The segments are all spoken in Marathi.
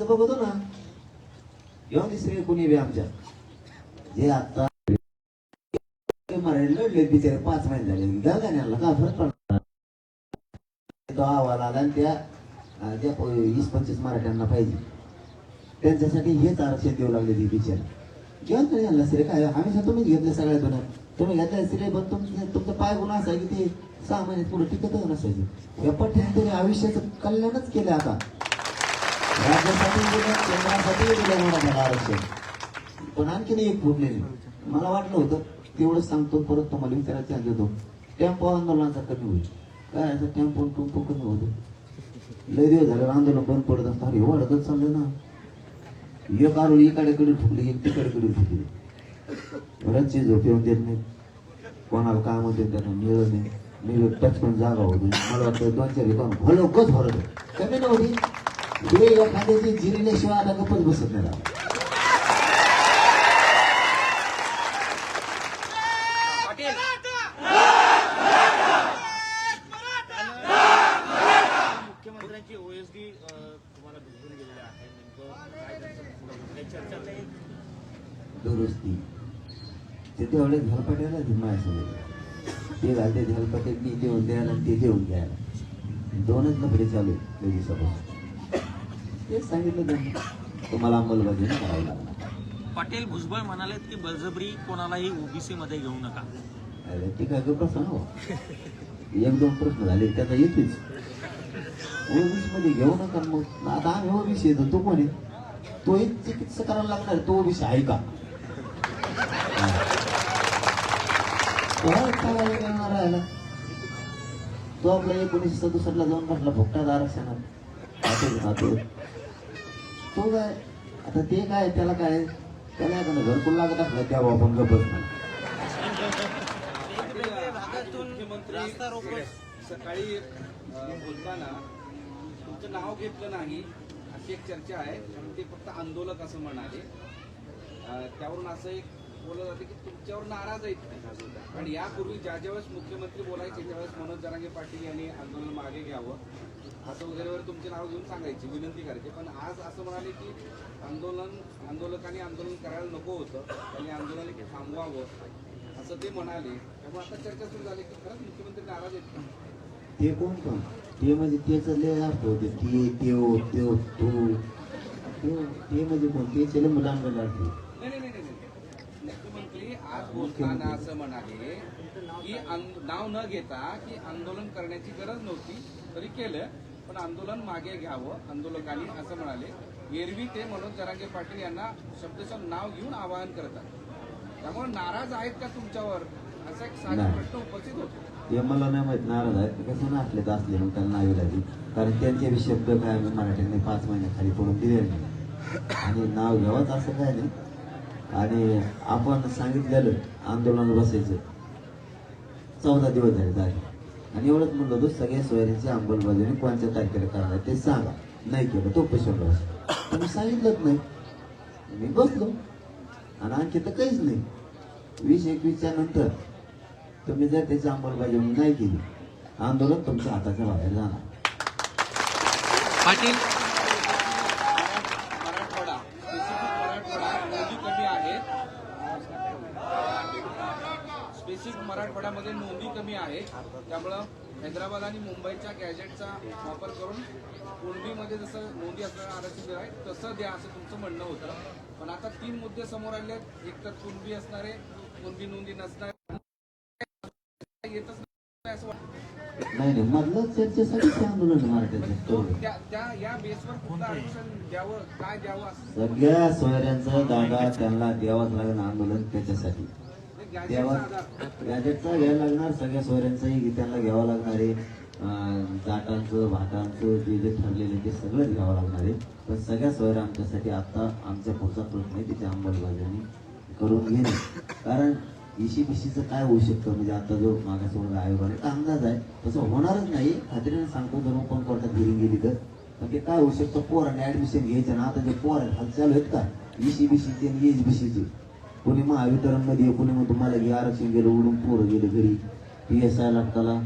त्यांचं बघतो ना. येऊन तिसरे कोणी बी आमच्या? जे आता मराठी लढले बिचारे पाच महिने झाले. जाऊ का फरक तो आला आणि त्या ज्या वीस पंचवीस मराठ्यांना पाहिजे. त्यांच्यासाठी हेच आरक्षण देऊ लागले ती बिचारे. घेऊन तरी आणला सिरे काय? हमेशा तुम्हीच घेतले सगळ्या दोन तुम्ही घेतले सिरे पण तुमचं तुमचं पाय गुण असा की ते सहा महिन्यात पुढे टिकतच नसायचे. या पठ्याने आयुष्याचं कल्याणच केलं आता. राज्यासाठी दिलं केंद्रासाठी दिलं मराठ्याला आरक्षण पण आणखीन एक फुटले मला वाटलं होतं तेवढंच सांगतो परत तुम्हाला विचारायचं आहे देतो टेम्पो आंदोलनाचा कमी होईल. काय असं टेम्पो टुम्पो कमी होतो? लय दिवस झालं आंदोलन बंद पडत असतं. अरे वाढतच चाललं ना. एक आरो एकाडेकडे ठुकली एक तिकडे ठुकली बऱ्याचशी झोप येऊन देत नाही कोणाला काय म्हणते त्यांना मिळत नाही. मिळत पण जागा होती. मला वाटतं दोन चार भलं कच भरत कमी नव्हती. हे एखाद्याची जिरिल्याशिवाय आता गप्पच बसत नाही. मुख्यमंत्र्यांची ओएसडी तुम्हाला भेटून गेलेली आहे. नेमकं त्यांचं चर्चा ते घालते मी देऊन द्यायला ते देऊन द्यायला. दोनच नफरे चालू आहेत दोघी तेच सांगितलं त्यांनी. तुम्हाला अंमलबजावणी करावी लागणार. पाटील भुजबळ म्हणालेत की बळजबरी कोणालाही ओबीसी मध्ये घेऊ नका. अरे ते काय प्रश्न हो. एक दोन प्रश्न झाले त्याचा येतेच. ओबीसी मध्ये घेऊ नका मग. आता आम्ही ओबीसी येतो तो कोण आहे? तो एक चिकित्सा करायला लागणार तो ओबीसी आहे का. तो? तो आपला एकोणीसशे सदुसष्टला जाऊन बसला फुकटात आरक्षणात. खातो तो काय? आता ते काय त्याला काय? त्याला एखादं घरकुल लागत असलं त्या आपण गप्प मुख्यमंत्री सकाळी बोलताना तुमचं नाव घेतलं नाही अशी एक चर्चा आहे. ते फक्त आंदोलक असं म्हणाले. त्यावरून असं एक बोललं जातं की तुमच्यावर नाराज आहेत. ते. आणि यापूर्वी ज्या ज्यावेळेस मुख्यमंत्री बोलायचे त्यावेळेस मनोज जरांगे पाटील यांनी आंदोलन मागे घ्यावं. असं वगैरेवर तुमचे नाव घेऊन सांगायची विनंती करायची. पण आज असं म्हणाले की आंदोलन आंदोलकांनी आंदोलन करायला नको होतं. त्यांनी आंदोलन थांबवावं. असं ते म्हणाले. त्यामुळे आता चर्चा सुरू झाली की खरंच मुख्यमंत्री नाराज आहेत. ते कोण पण. ते म्हणजे तेच लय अर्थ होते. ते त्यो देव तू. ते म्हणजे कोण? ते मुलांना अर्थ नाही नाही नाही नाही, नाही मुख्यमंत्री आज बोलताना असं म्हणाले की नाव न घेता की आंदोलन करण्याची गरज नव्हती तरी केलं पण आंदोलन मागे घ्यावं आंदोलकांनी असं म्हणाले. एरवी ते मनोज जरांगे पाटील यांना शब्दशः नाव घेऊन आवाहन करतात. त्यामुळे नाराज आहेत का तुमच्यावर? असा एक साधा. प्रश्न उपस्थित होतो. ते मला नाही माहीत नाराज आहेत ते कसं असले तर असले मग त्यांना नावी लागली. कारण त्यांचे बी शब्द काय आम्ही मराठ्यांनी पाच महिन्याखाली पडून दिले नाही. आणि नाव घ्यावंच असं काय नाही. आणि आपण सांगितलेलं आंदोलन बसायचं. चौदा दिवस झाले झाले. आणि एवढंच म्हणलं होतं सगळ्या सोयऱ्यांची अंमलबजावणी कोणत्या तारखेला करणार ते सांगा. नाही केलं तो पेशंट तुम्ही सांगितलंच नाही. मी बसलो. आणि आणखी तर काहीच नाही. वीस एकवीसच्या नंतर तुम्ही जर त्याची अंमलबजावणी नाही केली आंदोलन तुमच्या हाताच्या बाहेर जाणार. पाटील मराठवाडा स्पेसिफिक मराठवाडा नोंदी कमी आहेत स्पेसिफिक मराठवाड्यामध्ये नोंदी कमी आहेत त्यामुळं हैदराबाद आणि मुंबईच्या गॅजेटचा वापर करून कुणबीमध्ये जसं नोंदी असणारं आरक्षण दिलं आहे तसं द्या असं तुमचं म्हणणं होतं. पण आता तीन मुद्दे समोर आले आहेत. एक तर कुणबी असणारे कुणबी नोंदी नसणारे. येतच नाही असं वाटतं. नाही मधलं चर्चेसाठी आंदोलन आहे. त्या या बेसवर कुठलं आरक्षण द्यावं काय द्यावं सगळ्या सोयऱ्यांचा दागा त्यांना द्यावाच लागेल आंदोलन त्याच्यासाठी. गॅजेटचा गॅजेटचा घ्यायला लागणार सगळ्या सोयऱ्यांचंही त्यांना घ्यावं लागणार आहे. जाटांचं भाटांचं जे जे ठरलेलं ते सगळंच घ्यावं लागणार आहे. पण सगळ्या सोयऱ्या आमच्यासाठी आत्ता आमच्या पुढचा प्रश्न आहे त्याची अंमलबजावणी करून घेणे. कारण इशी बिशीचं काय होऊ शकतं? म्हणजे आता जो मागासवर्ग आयोग आहे का अंदाज आहे. तसं होणारच नाही. खात्रीने सांगतो जर ओपन कोर्टात हिरिंग गेली तर. पण ते काय होऊ शकतं? पोर आणि ॲडमिशन घ्यायचं ना आता जे पोर आहेत हालचाल आहेत का? इशी बिशीचे आणि एज बिशीचे कोणी महावितरणमध्ये कोणी मग तुम्हाला हे आरक्षण गेलं उडून पोरं गेले घरी. पी एस आय लटकाला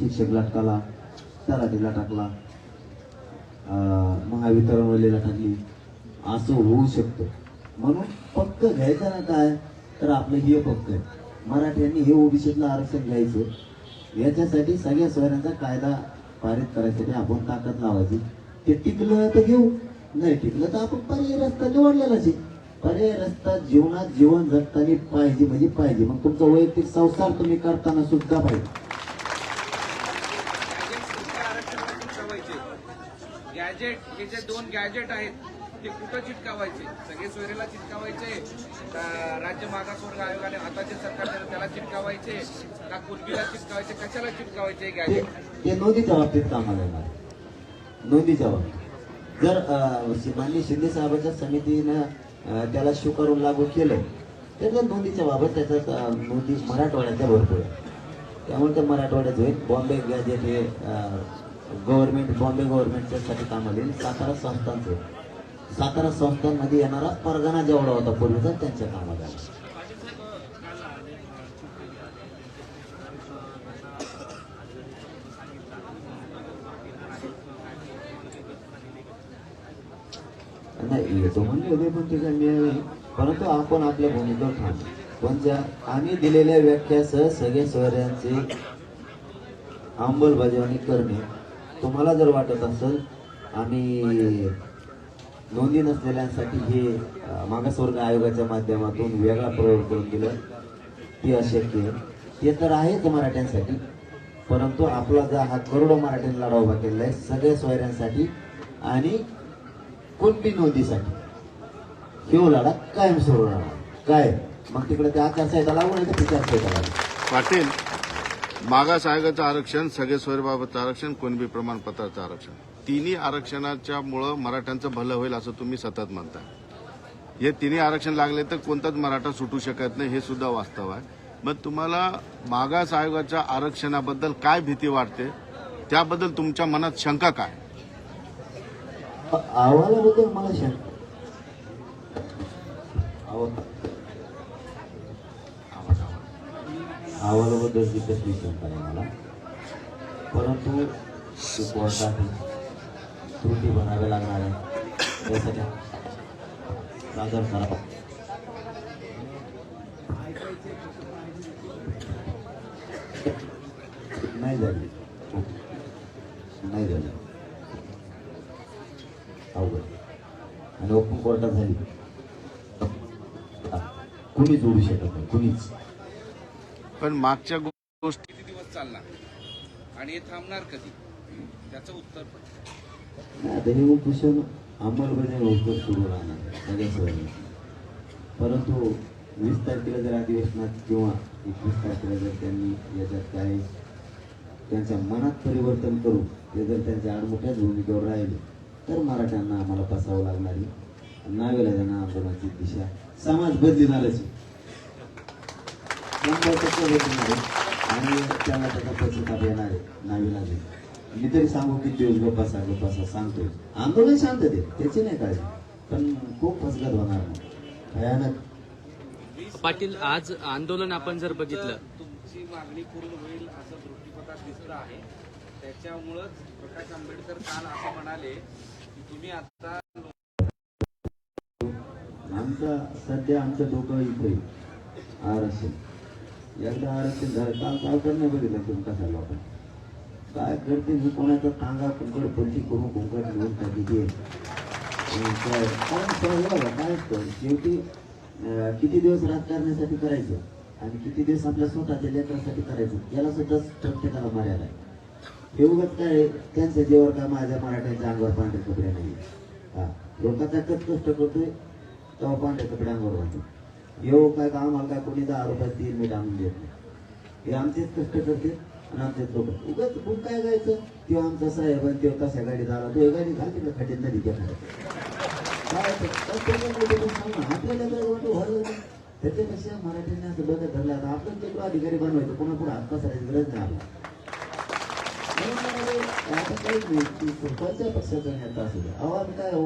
शिक्षक लटकाला तलाठीला टाकला. अं, महावितरणवालीला टाकली. असं होऊ शकतं. म्हणून पक्क घ्यायचं ना काय? तर आपलं हे पक्क आहे. मराठ्यांनी हे ओबीसीतलं आरक्षण घ्यायचं. याच्यासाठी सगळ्या सोयऱ्यांचा कायदा पारित करायसाठी आपण ताकद लावायची. ते टिकलं तर घेऊ. नाही टिकलं तर आपण पर्याय रस्ता निवडलेलाच आहे. पर्याय रस्ता जीवनात जीवन जगताना पाहिजे म्हणजे पाहिजे. मग तुमचा वैयक्तिक संसार तुम्ही करताना सुद्धा पाहिजे. गॅजेट हे जे दोन गॅजेट आहेत ते कुठं चिटकावायचे? सगळे सोयरेला चिटकावायचे राज्य मागासवर्ग आयोगाने आता जे सरकार त्याला चिटकावायचे का कुणबीला चिटकावायचे कशाला चिटकावायचे गॅजेट ते नोंदीच्या बाबतीत कामाला येणार. नोंदीच्या बाबतीत जर माननीय शिंदे साहेबांच्या समितीनं त्याला स्वीकारून लागू केलं. तर नोंदीच्या बाबत त्याचा नोंदी मराठवाड्याच्या भरपूर आहे त्यामुळे ते मराठवाड्यात होईल. बॉम्बे गॅजेट हे गव्हर्नमेंट बॉम्बे गव्हर्नमेंटच्या साठी कामाला येईल सातारा संस्थांचं. सातारा संस्थांमध्ये येणारा परगणा जेवढा होता पूर्वीचा त्यांच्या कामाला आला. पाटील साहेब अ, काल आले अ, चूक केली आहे. त्यांचं, अ, त्यांना आजरी सांगितलं नाही येतो म्हणले होते पण ते काही परंतु आपण आपल्या भूमिकेवर ठाम पण ज्या आम्ही दिलेल्या व्याख्यासह सगळ्या सोयऱ्यांचे अंमलबजावणी करणे तुम्हाला जर वाटत असेल आम्ही नोंदी नसलेल्यांसाठी हे मागासवर्ग आयोगाच्या माध्यमातून वेगळा प्रयोग करून दिलं ती अशक्य ते तर आहेच मराठ्यांसाठी. परंतु आपला जा हा करोडो मराठ्यांनी लढा उभा केलेला आहे सगळ्या सोयऱ्यांसाठी आणि कोणती नोंदीसाठी किंवा लढा कायम सुरू राहणार काय? मग तिकडे त्या आचारसंहिता लागू नाही तर विचारसंहिता लागू पाटील मागास आयोगाचं आरक्षण सगळे स्वयंबाबतचं आरक्षण कोणबी प्रमाणपत्राचं आरक्षण. तिन्ही आरक्षणाच्या मुळं मराठ्यांचं भलं होईल असं तुम्ही सतत म्हणताय. हे तिन्ही आरक्षण लागले तर कोणताच मराठा सुटू शकत नाही हे सुद्धा वास्तव आहे. मग तुम्हाला मागास आयोगाच्या आरक्षणाबद्दल काय भीती वाटते? त्याबद्दल तुमच्या मनात शंका काय? अहवालाबद्दल मला शंका अहवाल- अहवालाबद्दलची कसली शंका नाही मला. परंतु कोर्टात त्रुटी बनाव्या लागणार आहे त्यासाठी सादर करा. नाही झाली. नाही झाली. अवघड. आणि ओपन कोर्टात झाली. कुणीच उडू शकत नाही कुणीच. पण मागच्या गोष्टी किती दिवस चालणार? आणि हे थांबणार कधी? त्याचं उत्तर पण. आता हे उपोषण अंमलबजावणी होतं सुरू राहणार परंतु वीस तारखेला जर अधिवेशनात किंवा एकवीस तारखेला जर त्यांनी याच्यात काय त्यांच्या मनात परिवर्तन करून ते जर त्यांच्या आडमुठ्याच भूमिकेवर राहिले तर मराठ्यांना आम्हाला बसावं लागणार आहे. नावेला जाणार आंदोलनाची दिशा. समाज बदलिणारच आणि त्याला त्याचा पश्चाताप येणार आहे. नावीला मी तरी सांगू किती दिवस गप्पा सा गप्पा सा सांगतोय. आंदोलन शांत ते त्याची नाही काळजी. पण खूप फसगत होणार नाही भयानक. पाटील आज आंदोलन आपण जर बघितलं. तुमची मागणी पूर्ण होईल असं दृष्टीपथात दिसतं आहे. त्याच्यामुळंच प्रकाश आंबेडकर काल असं म्हणाले की तुम्ही आता आमचा सध्या आमच्या डोकं इथे आरक्षण. एकदा आरक्षण झालं काल काल तर नाही बघितलं तुम्ही कसा लोक काय करते मी कोणाचा कांगा कुंकड पंची करून कुंकड घेऊन टाकी काय काय काय असतं शेवटी किती दिवस राजकारणासाठी करायचं आणि किती दिवस आपल्या स्वतःच्या लेकरासाठी करायचं याला सुद्धा प्रत्येकाला मर्यादा आहे. हे उगाच काय त्यांच्या जीवर काय माझ्या मराठ्यांच्या अंगावर पांढरे कपडे नाही हा लोकांचा कच कष्ट करतोय तेव्हा पांढरे कपडे अंगावर घालतो येऊ हो काय का आम्हाला काय कोणी दहा रुपयात तीन मी आणून देत नाही? हे आमचेच कष्ट करते आणि आमचेच लोक. उगत गुण काय गायचं किंवा आमचा साहेब आणि तेव्हा कसा गाडीत आला तो गाडी घालते का खटीत नदी त्या त्याच्यापेक्षा मराठ्यांनी असं बघत धरलं आता आपण तेवढं अधिकारी बनवायचं? कोणा पुढे हात पसरायची गरज नाही आला आता काहीच नाही कोणत्या पक्षाचा नेता असू द्या अहो आम्ही काय हो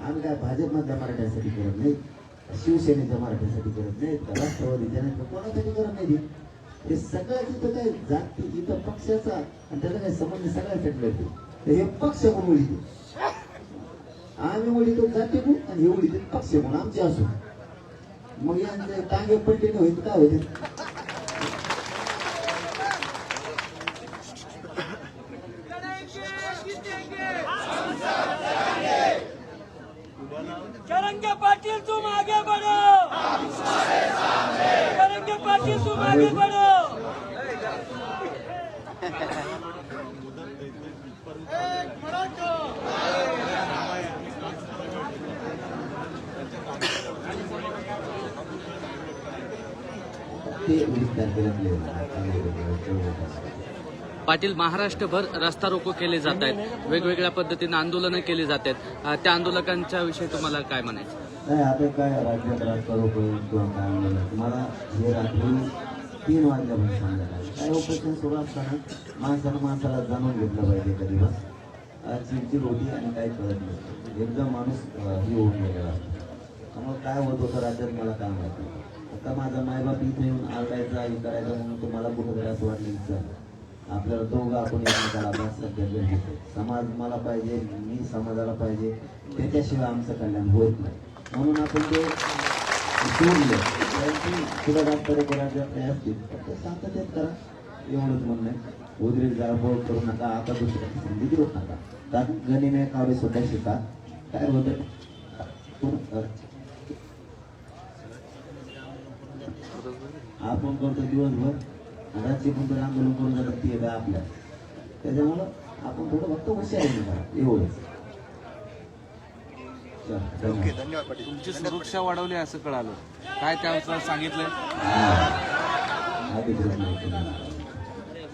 आम्ही काय भाजपमधल्या मराठ्यांसाठी करत नाही शिवसेनेच्या मराठ्यांसाठी करत नाही का राष्ट्रवादीच्या नाही कोणासाठी करत नाही हे सगळ्या तिथं काय जाती इथं पक्षाचा आणि त्याचा काय संबंध सगळ्यासाठी लढते हे पक्ष म्हणून इथे आम्ही उडीतो जाते म्हणून आणि हे उडीते पक्ष म्हणून आमचे असो. मग यांचे टांगे पलटी होईल काय होईल? पाटिल महाराष्ट्रभर रस्ता रोको केले जात आहेत. वेगवेगळ्या पद्धतीने आंदोलनं केली जात आहेत. त्या आंदोलकांच्या विषयी तुम्हाला काय म्हणायचं? नाही आता काय राज्यात रास्ता रोको किंवा काय आंदोलन. मला हे रात्री तीन वाजल्यापासून सांगायला. काय ऑपरेशन सुरू असताना माणसानं माणसाला जाणून घेतलं पाहिजे कधी दिवस आज चिडचिड होती आणि काही कळत नाही एकदम माणूस अं, हे होऊन गेलेला असतो. त्यामुळे काय होत होतं राज्यात मला काय माहिती आता माझा मायबाप इथे येऊन आरडायचा हे करायचा म्हणून तुम्हाला कुठेतरी असं वाटलं इच्छा आपल्याला दोघं आपण एकमेकाला अभ्यास सध्या गरजेचं समाज मला पाहिजे मी समाजाला पाहिजे. त्याच्याशिवाय आमचं कल्याण होत नाही. म्हणून आपण ते सोडलं. त्यांची डॉक्टर राज्यात नाही असतील तर ते शांततेत करा एवढंच म्हणणं आहे उद्रेक जाळपोळ करू नका आता दुसऱ्या संधी देऊ नका कारण गणिने कावे स्वतः शिका काय होतं आपण करतो दिवसभर आणि रात्री पण तर आंदोलन करून जातात ती आपल्या त्याच्यामुळं आपण थोडं फक्त हुशारीने करा एवढंच. चल, धन्यवाद. तुमची सुरक्षा वाढवली असं कळालं. काय त्यानुसार सांगितलंय.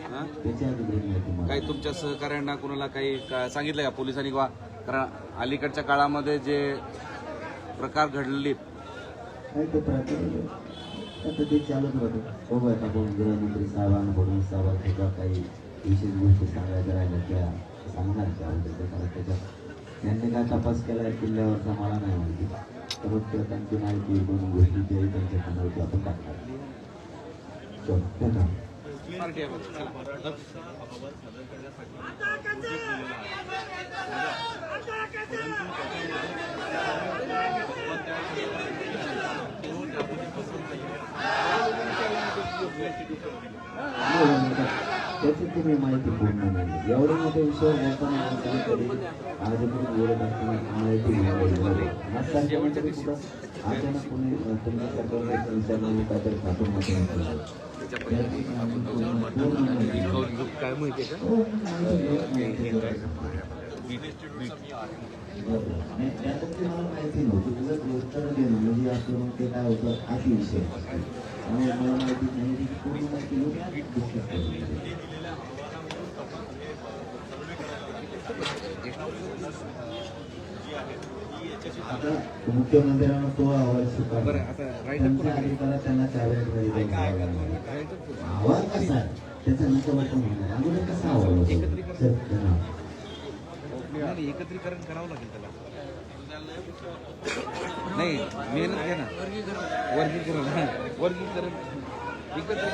हा? काही तुमच्या सहकाऱ्यांना कुणाला काही का- सांगितलंय का? पोलिसांनी किंवा कारण अलीकडच्या काळामध्ये जे प्रकार ते राहतं आपण गृहमंत्री साहेबांना फडणवीस साहेबांना काही विशेष गोष्टी सांगायच्या राहिल्या त्या सांगणार त्या त्याच्यात त्यांनी काय तपास केलाय किल्ल्यावरचा मला नाही माहिती. परंतु त्यांची माहिती दोन गोष्टी ते त्यांच्या कानावरती आपण टाकणार चल त्याची तुम्ही माहिती पूर्ण नाही. एवढे मोठे विषय बोलताना आज कधी बोलत असताना माहिती घ्यावी नसताना कोणीतरी कुठं अचानक कोणी अं, तुमच्या सरकारने विचारलं काहीतरी खातून काय माहिती का हो, मला माहिती नव्हती. तुझं उत्तर देणं म्हणजे आपलं मग ते काय होतं अतिविषय आता मुख्यमंत्र्यांना तो राईट त्यांच्या त्यांना लागणार. अहवाल कसा त्याचा नंतर होणार अगोदर कसा. एकत्रीकरण करावं लागेल त्याला. नाही मेहनत घ्या ना वर्गीकरण हा. वर्गीकरण एकत्र